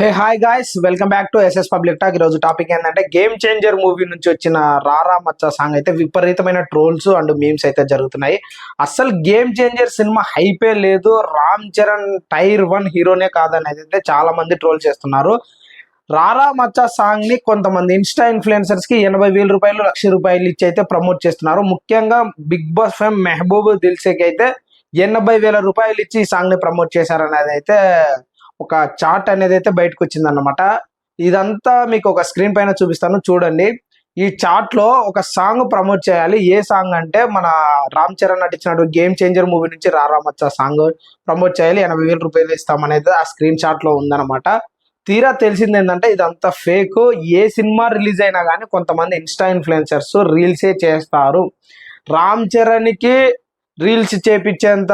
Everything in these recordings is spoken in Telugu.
Hey hi guys welcome back to SS public talk ఈరోజు టాపిక్ ఏంటంటే గేమ్ చేంజర్ మూవీ నుంచి వచ్చిన రారా మచ్చా సాంగ్ అయితే విపరీతమైన ట్రోల్స్ అండ్ మీమ్స్ అయితే జరుగుతున్నాయి. అస్సలు గేమ్ చేంజర్ సినిమా హైపే లేదు. రామ్ చరణ్ టైర్ వన్ హీరోనే కాదని అయితే చాలా మంది ట్రోల్ చేస్తున్నారు. రారా మచ్చా సాంగ్ని కొంతమంది ఇన్స్టా ఇన్ఫ్లుయెన్సర్స్కి ఎనభై వేల రూపాయలు లక్ష రూపాయలు ఇచ్చి అయితే ప్రమోట్ చేస్తున్నారు. ముఖ్యంగా బిగ్ బాస్ ఫేమ్ మెహబూబ్ దిల్సేకి అయితే ఎనభై వేల రూపాయలు ఇచ్చి ఈ సాంగ్ని ప్రమోట్ చేశారనేది అయితే ఒక చార్ట్ అనేది అయితే బయటకు వచ్చింది అనమాట ఇదంతా మీకు ఒక స్క్రీన్ పైన చూపిస్తాను చూడండి. ఈ చార్ట్లో ఒక సాంగ్ ప్రమోట్ చేయాలి. ఏ సాంగ్ అంటే మన రామ్ చరణ్ నటించినట్టు గేమ్ చేంజర్ మూవీ నుంచి రారామచ్చ సాంగ్ ప్రమోట్ చేయాలి. ఎనభై వేల రూపాయలు ఇస్తామనేది ఆ స్క్రీన్ షాట్లో ఉందన్నమాట. తీరా తెలిసింది ఏంటంటే ఇదంతా ఫేక్ ఏ సినిమా రిలీజ్ అయినా కానీ కొంతమంది ఇన్స్టా ఇన్ఫ్లుయెన్సర్స్ రీల్సే చేస్తారు. రామ్ చరణ్కి రీల్స్ చేపించేంత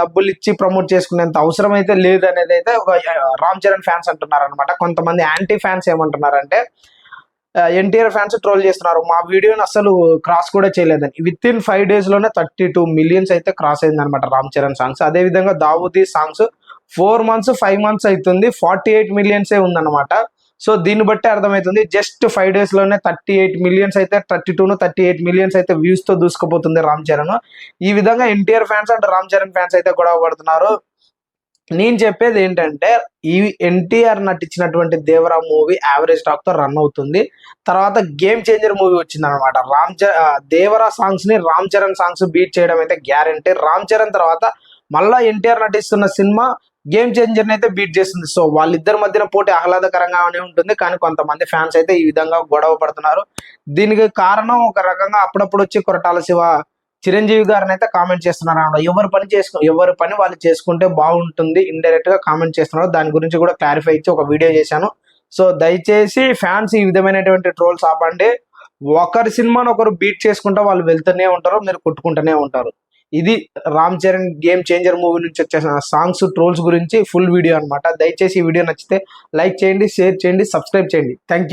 డబ్బులు ఇచ్చి ప్రమోట్ చేసుకునేంత అవసరం అయితే లేదు అనేది అయితే ఒక రామ్ చరణ్ ఫ్యాన్స్ అంటున్నారు అనమాట కొంతమంది యాంటీ ఫ్యాన్స్ ఏమంటున్నారంటే ఎన్టీఆర్ ఫ్యాన్స్ ట్రోల్ చేస్తున్నారు. మా వీడియోని అసలు క్రాస్ కూడా చేయలేదని. విత్ ఇన్ ఫైవ్ డేస్లోనే థర్టీ టూ మిలియన్స్ అయితే క్రాస్ అయింది అనమాట రామ్ చరణ్ సాంగ్స్. అదే విధంగా Dawoodi songs four months five months అవుతుంది ఫార్టీ ఎయిట్ మిలియన్సే ఉందన్నమాట. సో దీన్ని బట్టి అర్థమవుతుంది జస్ట్ ఫైవ్ డేస్లోనే థర్టీ ఎయిట్ మిలియన్స్ అయితే thirty two thirty eight millions అయితే వ్యూస్తో దూసుకుపోతుంది రామ్ చరణ్. ఈ విధంగా NTR fans and Ram Charan fans అయితే గొడవ పడుతున్నారు. నేను చెప్పేది ఏంటంటే ఈ ఎన్టీఆర్ నటించినటువంటి దేవరా మూవీ యావరేజ్ టాక్తో రన్ అవుతుంది. తర్వాత గేమ్ చేంజర్ మూవీ వచ్చింది అనమాట రామ్ చ దేవరా సాంగ్స్ని రామ్ చరణ్ సాంగ్స్ బీట్ చేయడం అయితే గ్యారంటీ రామ్ చరణ్ తర్వాత మళ్ళా ఎన్టీఆర్ నటిస్తున్న సినిమా గేమ్ చేంజర్ అయితే బీట్ చేస్తుంది. సో వాళ్ళిద్దరి మధ్యన పోటీ ఆహ్లాదకరంగానే ఉంటుంది. కానీ కొంతమంది ఫ్యాన్స్ అయితే ఈ విధంగా గొడవ పడుతున్నారు. దీనికి కారణం ఒక రకంగా అప్పుడప్పుడు వచ్చి కొరటాల శివ చిరంజీవి గారిని అయితే కామెంట్ చేస్తున్నారు. అన్నమాట ఎవరు పని చేసుకో ఎవరి పని వాళ్ళు చేసుకుంటే బాగుంటుంది. ఇండైరెక్ట్గా కామెంట్ చేస్తున్నారు. దాని గురించి కూడా క్లారిఫై ఇచ్చి ఒక వీడియో చేశాను. సో దయచేసి ఫ్యాన్స్ ఈ విధమైనటువంటి ట్రోల్స్ ఆపండి. ఒకరి సినిమాను ఒకరు బీట్ చేసుకుంటా వాళ్ళు వెళ్తూనే ఉంటారు. మీరు కొట్టుకుంటూనే ఉంటారు. ఇది Ram Charan game changer movie నుంచి వచ్చేసిన సాంగ్స్ ట్రోల్స్ గురించి ఫుల్ వీడియో అనమాట దయచేసి ఈ వీడియో నచ్చితే లైక్ చేయండి షేర్ చేయండి సబ్స్క్రైబ్ చేయండి. Thank you